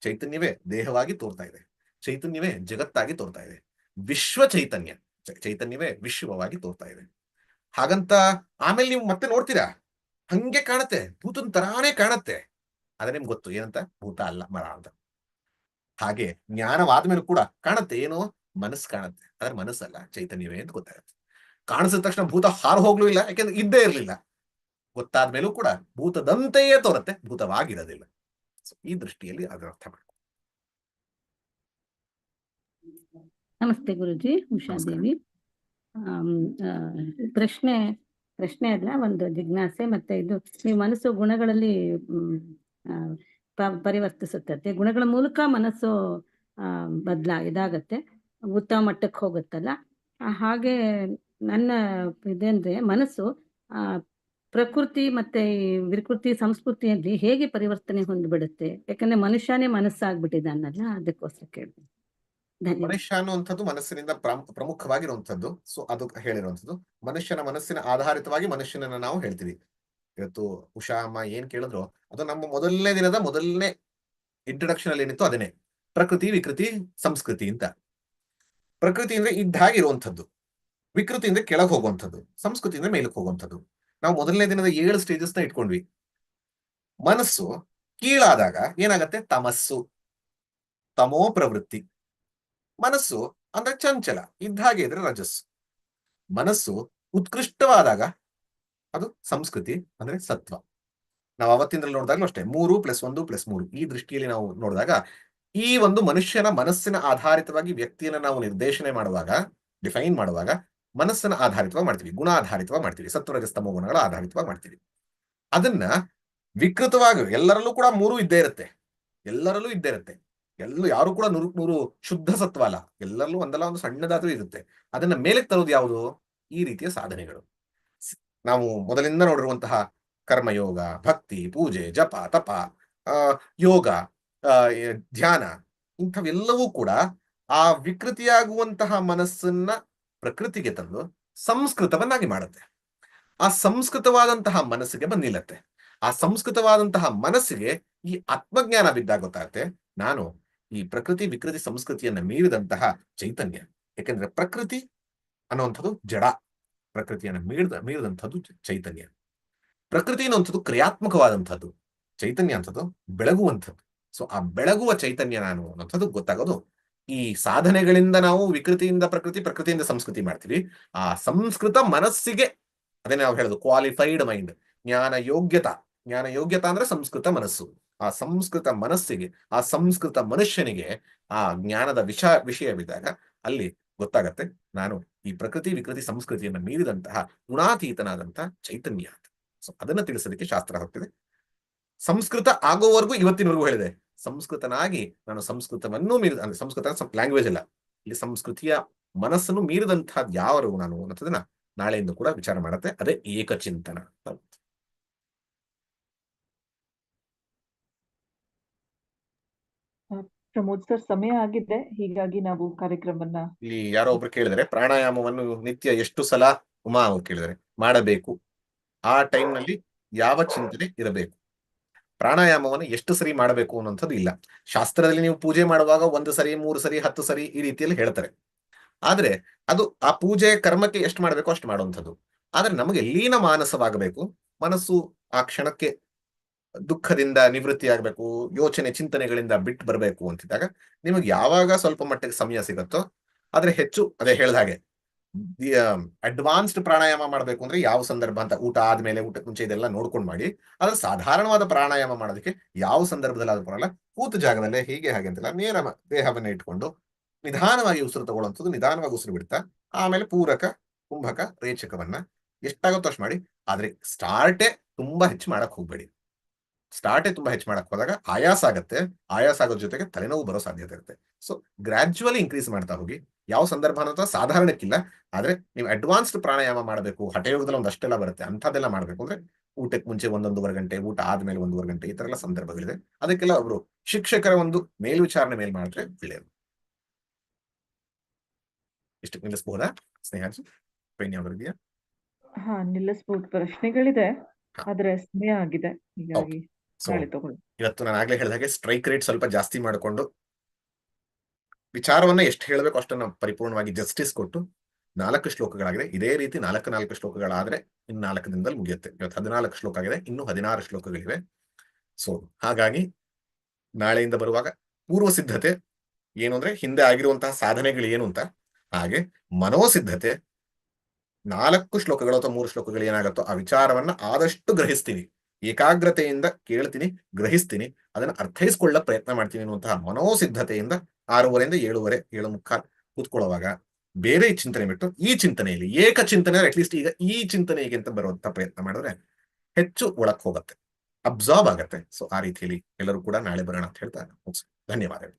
ಚೈತನ್ಯವೇ ದೇಹವಾಗಿ ತೋರ್ತಾ ಇದೆ. ಚೈತನ್ಯವೇ ಜಗತ್ತಾಗಿ ತೋರ್ತಾ ಇದೆ. ವಿಶ್ವ ಚೈತನ್ಯ ಚೈತನ್ಯವೇ ವಿಶ್ವವಾಗಿ ತೋರ್ತಾ ಇದೆ. ಹಾಗಂತ ಆಮೇಲೆ ನೀವು ಮತ್ತೆ ನೋಡ್ತೀರಾ? ಹಂಗೆ ಕಾಣತ್ತೆ, ಭೂತನ್ ತರಾನೇ ಕಾಣತ್ತೆ. ಆದ್ರೆ ನಿಮ್ಗೆ ಗೊತ್ತು, ಏನಂತ? ಭೂತ ಅಲ್ಲ, ಮರ ಅಂತ. ಹಾಗೆ ಜ್ಞಾನವಾದ್ಮೇಲೂ ಕೂಡ ಕಾಣತ್ತೆ, ಏನು ಮನಸ್ಸು ಕಾಣತ್ತೆ. ಆದ್ರೆ ಮನಸ್ಸಲ್ಲ, ಚೈತನ್ಯವೇ ಅಂತ ಗೊತ್ತಾಗತ್ತೆ. ಕಾಣಿಸಿದ ತಕ್ಷಣ ಭೂತ ಹಾರು ಹೋಗ್ಲೂ ಇಲ್ಲ, ಯಾಕೆಂದ್ರೆ ಇದ್ದೇ ಇರ್ಲಿಲ್ಲ. ಗೊತ್ತಾದ್ಮೇಲೂ ಕೂಡ ಭೂತದಂತೆಯೇ ತೋರುತ್ತೆ ಭೂತವಾಗಿರೋದಿಲ್ಲ. ಈ ದೃಷ್ಟಿಯಲ್ಲಿ ಅದರ ಅರ್ಥ ಮಾಡ್ಕೊ. ನಮಸ್ತೆ ಗುರುಜಿ. ಉಷಾದೇವಿ ಪ್ರಶ್ನೆ ಪ್ರಶ್ನೆ ಅಲ್ಲ ಒಂದು ಜಿಜ್ಞಾಸೆ ಮತ್ತೆ ಇದು ನೀವು ಮನಸ್ಸು ಗುಣಗಳಲ್ಲಿ ಪರಿವರ್ತಿಸುತ್ತೆ. ಗುಣಗಳ ಮೂಲಕ ಮನಸ್ಸು ಆ, ಬದ್ಲಾ ಇದಾಗತ್ತೆ ಉತ್ತಮ ಮಟ್ಟಕ್ಕೆ ಹೋಗುತ್ತಲ್ಲ. ಹಾಗೆ ನನ್ನ ಇದಂದ್ರೆ ಮನಸ್ಸು ಆ ಪ್ರಕೃತಿ ಮತ್ತೆ ವಿಕೃತಿ ಸಂಸ್ಕೃತಿಯಲ್ಲಿ ಹೇಗೆ ಪರಿವರ್ತನೆ ಹೊಂದ್ಬಿಡುತ್ತೆ? ಯಾಕಂದ್ರೆ ಮನುಷ್ಯನೇ ಮನಸ್ಸಾಗ್ಬಿಟ್ಟಿದ್ದಾನಲ್ಲ, ಅದಕ್ಕೋಸ್ಕರ ಕೇಳಿದೆ ಮನುಷ್ಯ ಅನ್ನುವಂಥದ್ದು ಮನಸ್ಸಿನಿಂದ ಪ್ರಾಮ್- ಪ್ರಮುಖವಾಗಿರುವಂಥದ್ದು. ಸೊ, ಅದು ಹೇಳಿರುವಂಥದ್ದು. ಮನುಷ್ಯನ ಮನಸ್ಸಿನ ಆಧಾರಿತವಾಗಿ ಮನುಷ್ಯನನ್ನ ನಾವು ಹೇಳ್ತೀವಿ. ಇವತ್ತು ಉಷಾ ಅಮ್ಮ ಏನ್ ಕೇಳಿದ್ರು, ಅದು ನಮ್ಮ ಮೊದಲನೇ ದಿನದ ಮೊದಲನೇ ಇಂಟ್ರಡಕ್ಷನ್ ಅಲ್ಲಿ ಏನಿತ್ತು ಅದನ್ನೇ. ಪ್ರಕೃತಿ, ವಿಕೃತಿ, ಸಂಸ್ಕೃತಿ ಅಂತ. ಪ್ರಕೃತಿ ಅಂದ್ರೆ ಇದ್ದಾಗಿರುವಂಥದ್ದು ಹಾಗೆ ವಿಕೃತಿ ಅಂದ್ರೆ ಕೆಳಗೆ ಹೋಗುವಂಥದ್ದು. ಸಂಸ್ಕೃತಿ ಅಂದ್ರೆ ಮೇಲಕ್ಕೆ ಹೋಗುವಂಥದ್ದು. ನಾವು ಮೊದಲನೇ ದಿನದ ಏಳು ಸ್ಟೇಜಸ್ನ ಇಟ್ಕೊಂಡ್ವಿ. ಮನಸ್ಸು ಕೀಳಾದಾಗ ಏನಾಗತ್ತೆ? ತಮಸ್ಸು. ತಮೋ ಪ್ರವೃತ್ತಿ. ಮನಸ್ಸು ಅಂದ್ರೆ ಚಂಚಲ. ಇದ್ದಾಗೆ ಇದ್ರೆ ರಜಸ್ಸು. ಮನಸ್ಸು ಉತ್ಕೃಷ್ಟವಾದಾಗ ಅದು ಸಂಸ್ಕೃತಿ ಅಂದ್ರೆ ಸತ್ವ. ನಾವು ಅವತ್ತಿಂದ್ರಲ್ಲಿ ನೋಡಿದಾಗಲೂ ಅಷ್ಟೇ, ಮೂರು ಪ್ಲಸ್ ಒಂದು ಪ್ಲಸ್ ಮೂರು. ಈ ದೃಷ್ಟಿಯಲ್ಲಿ ನಾವು ನೋಡಿದಾಗ ಈ ಒಂದು ಮನುಷ್ಯನ ಮನಸ್ಸಿನ ಆಧಾರಿತವಾಗಿ ವ್ಯಕ್ತಿಯನ್ನ ನಾವು ನಿರ್ದೇಶನೆ ಮಾಡುವಾಗ, ಡಿಫೈನ್ ಮಾಡುವಾಗ ಮನಸ್ಸನ್ನ ಆಧಾರಿತವಾಗಿ ಮಾಡ್ತೀವಿ. ಗುಣ ಆಧಾರಿತವಾಗಿ ಮಾಡ್ತೀವಿ. ಸತ್ವರಜಸ್ತಮ ಗುಣಗಳ ಆಧಾರಿತವಾಗಿ ಮಾಡ್ತೀವಿ. ಅದನ್ನ ವಿಕೃತವಾಗಿ ಎಲ್ಲರಲ್ಲೂ ಕೂಡ ಮೂರು ಇದ್ದೇ ಇರುತ್ತೆ. ಎಲ್ಲರಲ್ಲೂ ಇದ್ದೇ ಇರುತ್ತೆ. ಎಲ್ಲೂ ಯಾರು ಕೂಡ ನೂರು ನೂರು ಶುದ್ಧ ಸತ್ವ ಅಲ್ಲ. ಎಲ್ಲರಲ್ಲೂ ಒಂದಲ್ಲ, ಒಂದು ಸಣ್ಣದಾದ್ರೂ ಇರುತ್ತೆ. ಅದನ್ನ ಮೇಲೆ ತರೋದು ಯಾವುದು? ಈ ರೀತಿಯ ಸಾಧನೆಗಳು. ನಾವು ಮೊದಲಿಂದ ನೋಡಿರುವಂತಹ ಕರ್ಮಯೋಗ, ಭಕ್ತಿ, ಪೂಜೆ, ಜಪ, ತಪ ಯೋಗ ಧ್ಯಾನ ಇಂಥವೆಲ್ಲವೂ ಕೂಡ ಆ ವಿಕೃತಿಯಾಗುವಂತಹ ಮನಸ್ಸನ್ನ ಪ್ರಕೃತಿಗೆ ತಂದು ಸಂಸ್ಕೃತವನ್ನಾಗಿ ಮಾಡುತ್ತೆ. ಆ ಸಂಸ್ಕೃತವಾದಂತಹ ಮನಸ್ಸಿಗೆ ಬಂದಿಲ್ಲತ್ತೆ. ಆ ಸಂಸ್ಕೃತವಾದಂತಹ ಮನಸ್ಸಿಗೆ ಈ ಆತ್ಮಜ್ಞಾನ ಬಿದ್ದಾಗ ಗೊತ್ತಾಗುತ್ತೆ, ನಾನು ಈ ಪ್ರಕೃತಿ, ವಿಕೃತಿ, ಸಂಸ್ಕೃತಿಯನ್ನ ಮೀರಿದಂತಹ ಚೈತನ್ಯ ಯಾಕೆಂದ್ರೆ ಪ್ರಕೃತಿ ಅನ್ನುವಂಥದ್ದು ಜಡ, ಪ್ರಕೃತಿಯನ್ನ ಮೀರಿದ, ಮೀರಿದಂಥದ್ದು ಚೈತನ್ಯ. ಪ್ರಕೃತಿ ಅನ್ನುವಂಥದ್ದು ಕ್ರಿಯಾತ್ಮಕವಾದಂಥದ್ದು, ಚೈತನ್ಯ ಅಂಥದ್ದು ಬೆಳಗುವಂಥದ್ದು. ಸೊ ಆ ಬೆಳಗುವ ಚೈತನ್ಯ ನಾನು ಅನ್ನೋಂಥದ್ದು ಗೊತ್ತಾಗೋದು ಈ ಸಾಧನೆಗಳಿಂದ ನಾವು ವಿಕೃತಿಯಿಂದ ಪ್ರಕೃತಿ, ಪ್ರಕೃತಿಯಿಂದ ಸಂಸ್ಕೃತಿ ಮಾಡ್ತೀವಿ. ಆ ಸಂಸ್ಕೃತ ಮನಸ್ಸಿಗೆ, ಅದೇ ನಾವು ಹೇಳೋದು ಕ್ವಾಲಿಫೈಡ್ ಮೈಂಡ್ ಜ್ಞಾನ ಯೋಗ್ಯತಾ. ಜ್ಞಾನ ಯೋಗ್ಯತಾ ಅಂದ್ರೆ ಸಂಸ್ಕೃತ ಮನಸ್ಸು. ಆ ಸಂಸ್ಕೃತ ಮನಸ್ಸಿಗೆ, ಆ ಸಂಸ್ಕೃತ ಮನುಷ್ಯನಿಗೆ ಆ ಜ್ಞಾನದ ವಿಷ ವಿಷಯ ಬಿದ್ದಾಗ ಅಲ್ಲಿ ಗೊತ್ತಾಗತ್ತೆ ನಾನು ಈ ಪ್ರಕೃತಿ, ವಿಕೃತಿ, ಸಂಸ್ಕೃತಿಯನ್ನು ಮೀರಿದಂತಹ ಗುಣಾತೀತನಾದಂತಹ ಚೈತನ್ಯ ಸೊ ಅದನ್ನ ತಿಳಿಸೋದಕ್ಕೆ ಶಾಸ್ತ್ರ ಹೋಗ್ತಿದೆ. ಸಂಸ್ಕೃತ ಆಗೋವರೆಗೂ ಇವತ್ತಿನವರೆಗೂ ಹೇಳಿದೆ. ಸಂಸ್ಕೃತನಾಗಿ ನಾನು ಸಂಸ್ಕೃತವನ್ನು ಮೀರಿದ ಅಂದ್ರೆ ಸಂಸ್ಕೃತ ಲ್ಯಾಂಗ್ವೇಜ್ ಅಲ್ಲ ಇಲ್ಲಿ. ಸಂಸ್ಕೃತಿಯ ಮನಸ್ಸನ್ನು ಮೀರಿದಂತಹದ್ದು ಯಾವರು ನಾನು ಅನ್ನೋದನ್ನ ನಾಳೆಯಿಂದ ಕೂಡ ವಿಚಾರ ಮಾಡುತ್ತೆ. ಅದೇ ಏಕಚಿಂತನ. ಪ್ರಮೋದ್ ಸರ್ ಸಮಯ ಆಗಿದೆ. ಹೀಗಾಗಿ ನಾವು ಕಾರ್ಯಕ್ರಮವನ್ನ ಇಲ್ಲಿ ಯಾರೋ ಒಬ್ರು ಕೇಳಿದರೆ ಪ್ರಾಣಾಯಾಮವನ್ನು ನಿತ್ಯ ಎಷ್ಟು ಸಲ ಉಮಾ ಅವ್ರು ಕೇಳಿದರೆ ಮಾಡಬೇಕು. ಆ ಟೈಮ್ನಲ್ಲಿ ಯಾವ ಚಿಂತನೆ ಇರಬೇಕು? ಪ್ರಾಣಾಯಾಮವನ್ನು ಎಷ್ಟು ಸರಿ ಮಾಡಬೇಕು ಅನ್ನೋಂಥದ್ದು ಇಲ್ಲ. ಶಾಸ್ತ್ರದಲ್ಲಿ ನೀವು ಪೂಜೆ ಮಾಡುವಾಗ ಒಂದು ಸರಿ, ಮೂರು ಸರಿ, ಹತ್ತು ಸರಿ ಈ ರೀತಿಯಲ್ಲಿ ಹೇಳ್ತಾರೆ. ಆದ್ರೆ ಅದು ಆ ಪೂಜೆ ಕರ್ಮಕ್ಕೆ ಎಷ್ಟು ಮಾಡಬೇಕು ಅಷ್ಟು ಮಾಡುವಂಥದ್ದು. ಆದ್ರೆ ನಮಗೆ ಲೀನ ಮಾನಸವಾಗಬೇಕು. ಮನಸ್ಸು ಆ ಕ್ಷಣಕ್ಕೆ ದುಃಖದಿಂದ ನಿವೃತ್ತಿ ಆಗಬೇಕು ಯೋಚನೆ, ಚಿಂತನೆಗಳಿಂದ ಬಿಟ್ಟು ಬರಬೇಕು ಅಂತಿದ್ದಾಗ ನಿಮಗೆ ಯಾವಾಗ ಸ್ವಲ್ಪ ಮಟ್ಟಿಗೆ ಸಮಯ ಸಿಗುತ್ತೋ, ಆದ್ರೆ ಹೆಚ್ಚು ಅದೇ ಹೇಳ್ದ ಹಾಗೆ ಅಡ್ವಾನ್ಸ್ಡ್ ಪ್ರಾಣಾಯಾಮ ಮಾಡಬೇಕು ಅಂದ್ರೆ ಯಾವ ಸಂದರ್ಭ ಅಂತ ಊಟ ಆದ್ಮೇಲೆ ಊಟಕ್ಕೆ ಮುಂಚೆ ಇದೆಲ್ಲ ನೋಡ್ಕೊಂಡು ಮಾಡಿ. ಅದ್ರ ಸಾಧಾರಣವಾದ ಪ್ರಾಣಾಯಾಮ ಮಾಡೋದಕ್ಕೆ ಯಾವ ಸಂದರ್ಭದಲ್ಲಿ ಆದ್ರೂ ಬರಲ್ಲ ಕೂತು ಜಾಗದಲ್ಲೇ ಹೀಗೆ ಹಾಗೆ ಅಂತಿಲ್ಲ ನೇರ ದೇಹವನ್ನು ಇಟ್ಕೊಂಡು ನಿಧಾನವಾಗಿ ಉಸಿರು ತಗೊಳ್ಳುವಂಥದ್ದು ನಿಧಾನವಾಗಿ ಉಸಿರು ಬಿಡ್ತಾ, ಆಮೇಲೆ ಪೂರಕ, ಕುಂಭಕ, ರೇಚಕವನ್ನ ಎಷ್ಟಾಗುತ್ತೋ ಅಷ್ಟು ಮಾಡಿ. ಆದ್ರೆ ಸ್ಟಾರ್ಟೇ ತುಂಬಾ ಹೆಚ್ಚು ಮಾಡಕ್ ಹೋಗ್ಬೇಡಿ. ಸ್ಟಾರ್ಟೇ ತುಂಬಾ ಹೆಚ್ಚು ಮಾಡಕ್ ಹೋದಾಗ ಆಯಾಸ ಆಗತ್ತೆ. ಆಯಾಸ ಆಗೋದ್ ಜೊತೆಗೆ ತಲೆನೋವು ಬರೋ ಸಾಧ್ಯತೆ ಇರುತ್ತೆ. ಸೊ ಗ್ರಾಜುವಲಿ ಇನ್ಕ್ರೀಸ್ ಮಾಡ್ತಾ ಹೋಗಿ. ಯಾವ ಸಂದರ್ಭ ಅನ್ನೋದು ಸಾಧಾರಣಕ್ಕಿಲ್ಲ. ಆದ್ರೆ ನೀವು ಅಡ್ವಾನ್ಸ್ಡ್ ಪ್ರಾಣಾಯಾಮ ಮಾಡಬೇಕು ಹಠಯೋಗದಲ್ಲಿ ಒಂದಷ್ಟೆಲ್ಲ ಬರುತ್ತೆ ಅಂಥದ್ದೆಲ್ಲ ಮಾಡಬೇಕು ಅಂದ್ರೆ ಊಟಕ್ಕೆ ಮುಂಚೆ ಒಂದೊಂದೂವರೆ ಗಂಟೆ ಊಟ ಆದ್ಮೇಲೆ ಒಂದೂವರೆ ಗಂಟೆ ಈ ತರ ಎಲ್ಲ ಸಂದರ್ಭಗಳಿದೆ. ಅದಕ್ಕೆಲ್ಲ ಅವರು ಶಿಕ್ಷಕರ ಒಂದು ಮೇಲ್ವಿಚಾರಣೆ ಮೇಲ್ ಮಾಡಿದ್ರೆ ಒಳ್ಳೆಯದು. ಇಷ್ಟಕ್ಕೆ ನಿಲ್ಲಿಸಬಹುದಾ ಸ್ನೇಹಾಜಿ? ಯಾವ್ದಿದೆಯಾ ಹಾ ಪ್ರಶ್ನೆಗಳಿದೆ. ಆದ್ರೆ ಸಮಯ ಆಗಿದೆ. ಹೀಗಾಗಿ ಇವತ್ತು ನಾನು ಆಗ್ಲೇ ಹೇಳಿದ ಹಾಗೆ ಸ್ಟ್ರೈಕ್ ರೇಟ್ ಸ್ವಲ್ಪ ಜಾಸ್ತಿ ಮಾಡಿಕೊಂಡು ವಿಚಾರವನ್ನ ಎಷ್ಟು ಹೇಳಬೇಕು ಅಷ್ಟನ್ನ ಪರಿಪೂರ್ಣವಾಗಿ ಜಸ್ಟಿಸ್ ಕೊಟ್ಟು ನಾಲ್ಕು ಶ್ಲೋಕಗಳಾಗಿದೆ. ಇದೇ ರೀತಿ ನಾಲ್ಕು ನಾಲ್ಕು ಶ್ಲೋಕಗಳಾದ್ರೆ ಇನ್ನು ನಾಲ್ಕು ದಿನದಲ್ಲಿ ಮುಗಿಯುತ್ತೆ. ಇವತ್ತು ಹದಿನಾಲ್ಕು ಶ್ಲೋಕ ಆಗಿದೆ, ಇನ್ನು ಹದಿನಾರು ಶ್ಲೋಕಗಳಿವೆ. ಸೊ ಹಾಗಾಗಿ ನಾಳೆಯಿಂದ ಬರುವಾಗ ಪೂರ್ವ ಸಿದ್ಧತೆ ಏನು ಅಂದ್ರೆ ಹಿಂದೆ ಆಗಿರುವಂತಹ ಸಾಧನೆಗಳು ಏನು ಅಂತ, ಹಾಗೆ ಮನೋಸಿದ್ಧತೆ, ನಾಲ್ಕು ಶ್ಲೋಕಗಳು ಅಥವಾ ಮೂರು ಶ್ಲೋಕಗಳು ಏನಾಗುತ್ತೋ ಆ ವಿಚಾರವನ್ನ ಆದಷ್ಟು ಗ್ರಹಿಸ್ತೀನಿ. ಏಕಾಗ್ರತೆಯಿಂದ ಕೇಳ್ತೀನಿ, ಗ್ರಹಿಸ್ತೀನಿ, ಅದನ್ನ ಅರ್ಥೈಸ್ಕೊಳ್ಳ ಪ್ರಯತ್ನ ಮಾಡ್ತೀನಿ ಅನ್ನುವಂತಹ ಮನೋಸಿದ್ಧತೆಯಿಂದ ಆರೂವರೆಯಿಂದ ಏಳುವರೆ ಏಳು ಮುಕ್ಕಾಲ್ ಕೂತ್ಕೊಳ್ಳುವಾಗ ಬೇರೆ ಚಿಂತನೆ ಬಿಟ್ಟು ಈ ಚಿಂತನೆಯಲ್ಲಿ ಏಕ ಚಿಂತನೆ ಅಟ್ಲೀಸ್ಟ್ ಈಗ ಈ ಚಿಂತನೆಗೆ ಅಂತ ಬರುವಂತ ಪ್ರಯತ್ನ ಮಾಡಿದ್ರೆ ಹೆಚ್ಚು ಒಳಕ್ ಹೋಗುತ್ತೆ ಅಬ್ಸಾರ್ಬ್ ಆಗತ್ತೆ. ಸೊ ಆ ರೀತಿಯಲ್ಲಿ ಎಲ್ಲರೂ ಕೂಡ ನಾಳೆ ಬರೋಣ ಅಂತ ಹೇಳ್ತಾ ಧನ್ಯವಾದಗಳು.